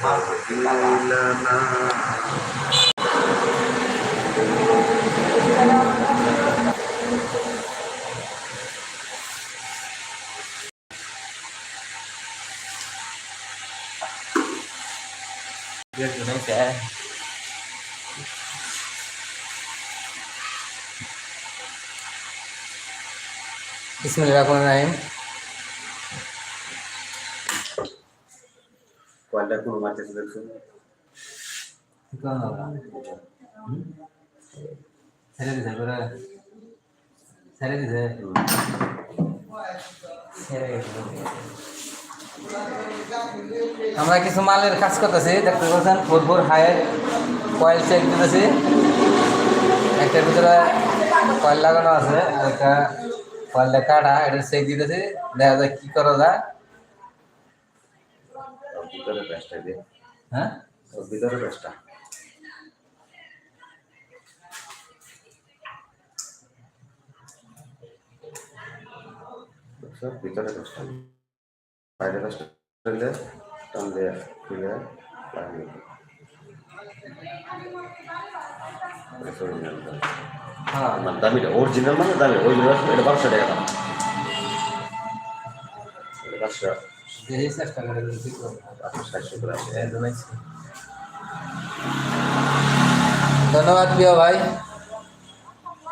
Nó sẽ Bismillahirrahmanirrahim. কয়টা কোনো মাঠে দেখছ ছেড়ে দিছে, করে ছেড়ে দিছে। আমরা কিছু মালের কাজ করতেছি, দেখতে পাচ্ছেন four four higher coil check দিতেছি। একটার ভিতরে কয়েল লাগানো আছে, আর একটা কয়েলটা কাটা, এটা চেক দিতেছি, দেখা যায় কি করা যায়। ভিতরে ব্যাসটা দিয়ে হ্যাঁ? ওর ভিতরে দেখছ ভিতরে ব্যাসটা বাইরে ব্যাসটা দিলে টান দিয়ে। হ্যাঁ। না, দামিটা অরিজিনাল মানে দামি অরিজিনাল এটা বারোশো টাকা দাম। এটা পাঁচশো দেখি করে কি করে ধন্যবাদ প্রিয় ভাই।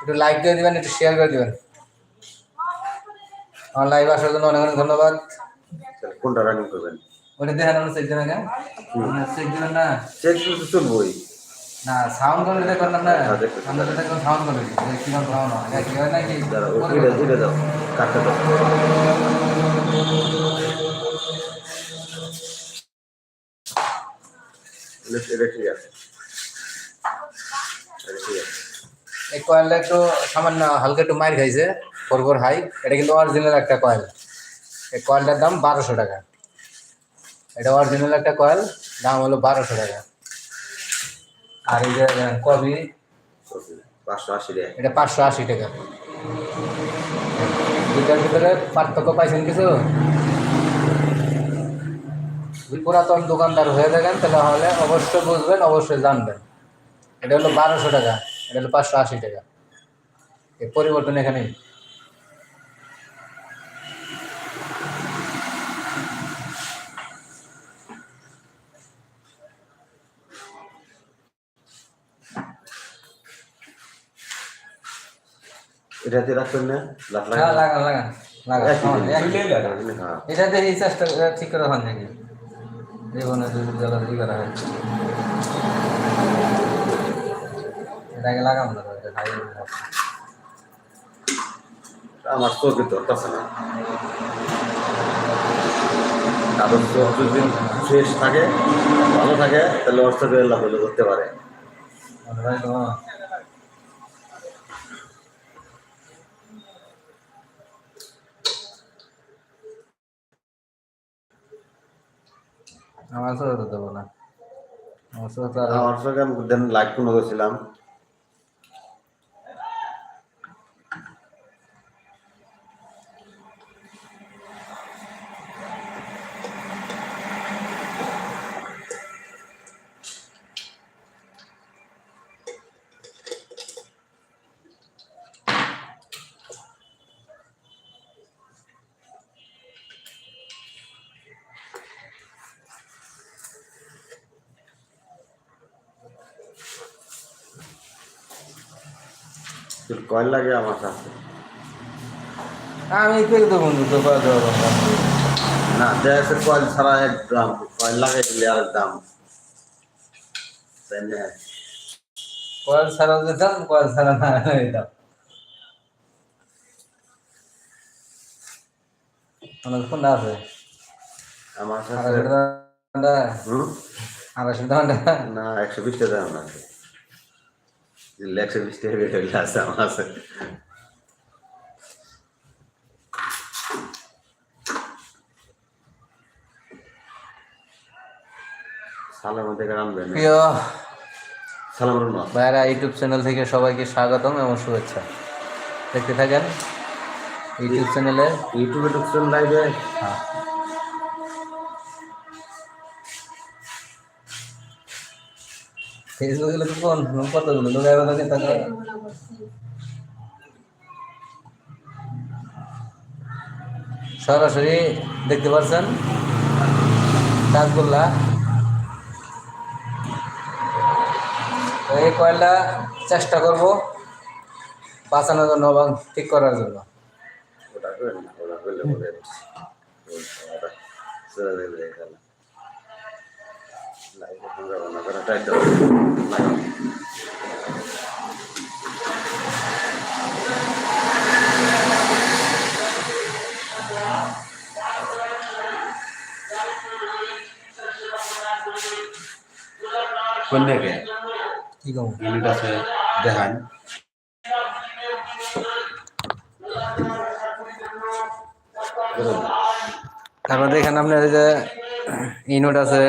একটু লাইক দিয়ে দিবেন একটু শেয়ার করে দিবেন। আমার লাইভ আসার জন্য অনেক অনেক ধন্যবাদ। কোনটা রানিং করবেন? ওটা দেখেন আমরা চেক দিবেন চেক দিবেন না? চেক তো চলবই না সাউন্ড করে দেখবেন না। হ্যাঁ, আমরা দেখবেন সাউন্ড করে কীরকম সাউন্ড হয় কি হয় নাকি? উঠে দাও কাটতে দাও। এই কয়েলটা একটু সামান্য হালকা একটু মার খাইছে ফোর ফোর হাই এটা কিন্তু অরিজিনাল একটা কয়েল এই কয়েলটার দাম বারোশো টাকা। এটা অরিজিনাল একটা কয়েল দাম হলো বারোশো টাকা। আর এই যে কবি এটা পাঁচশো আশি টাকা। দুটার ভিতরে পার্থক্য পাইছেন কিছু? যদি পুরাতন দোকানদার হয়ে থাকেন তাহলে অবশ্যই বুঝবেন অবশ্যই জানবেন। এটা হলো বারোশো টাকা এটা হলো পাঁচশো আশি টাকা। এই পরিবর্তন এখানে এটাতে রাখবেন না? হ্যাঁ লাগান লাগান লাগান। এটা দেখে এই চেষ্টা ঠিক করে হয় নাকি? জীবনে যদি জ্বালাদি করা হয় এটাকে লাগাম না আমার চোখে ধরতেছে না। কারণ চোখ যদি ফ্রেশ থাকে ভালো থাকে তাহলে হলে ধরতে পারে। আমার সাথে দেবো না। আমার সাথে আমার সাথে দেন লাইট কোনো করছিলাম কয়েল লাগে আমার কাছে? আমি পেয়ে দেবো বন্ধু তো না দেশে কয়েল ছাড়া এক দাম কয়েল লাগাই দিলে আর দাম। তাই না কয়েল ছাড়া যেতাম কয়েল ছাড়া না যেতাম আমার কোনটা আছে। আমার কাছে আড়াইশো টাকা। না একশো বিশ টাকা দাম আছে। একশো বিশ টাকা বের হইলে আছে আমার প্রিয় সালাম ইউটিউব চ্যানেল থেকে সবাইকে স্বাগতম এবং শুভেচ্ছা। দেখতে থাকেন ইউটিউব চ্যানেলে ইউটিউবে ঢুকছেন লাইভে হ্যাঁ। ফেসবুকে লোক কোন কতগুলো লোক থাকে সরাসরি দেখতে পাচ্ছেন কাজগুলা তো এই কয়েলটা চেষ্টা করব বাঁচানোর জন্য এবং ঠিক করার জন্য ওটা করলে বলে ওটা চলে যাবে এখানে লাইভ আমরা বানা করে টাইট দাও লাগাও কোন দিকে কি কম ইউনিট আছে দেখান। তারপর দেখেন আপনার যে ইনোট আছে।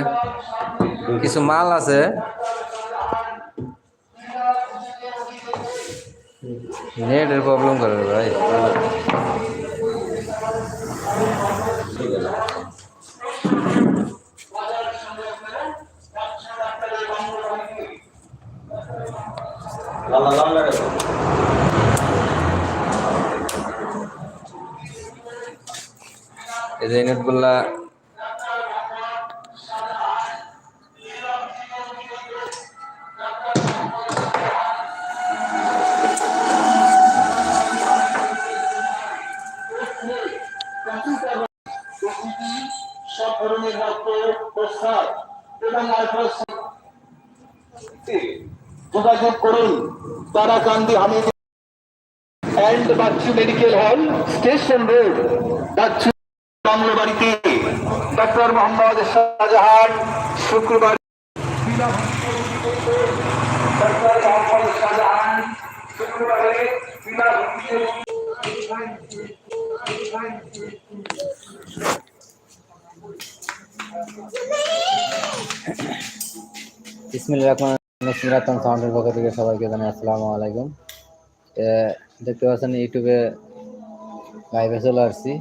কিছু মাল আছে। নেটের প্রবলেম করে ভাই। এই যে ইনোটগুলা যোগাযোগ করুন। Tarakandi Hamid and Bachchu medical hall, station road, Bachchu bungalow বাড়িতে। ডক্টর মোহাম্মদ শাহজাহান শুক্রবার। ডক্টর মোহাম্মদ সিরাতন সাউন্ডের পক্ষ থেকে সবাইকে জানাই আসসালামু আলাইকুম। দেখতে পাচ্ছেন ইউটিউবে লাইভে চলে আসছি।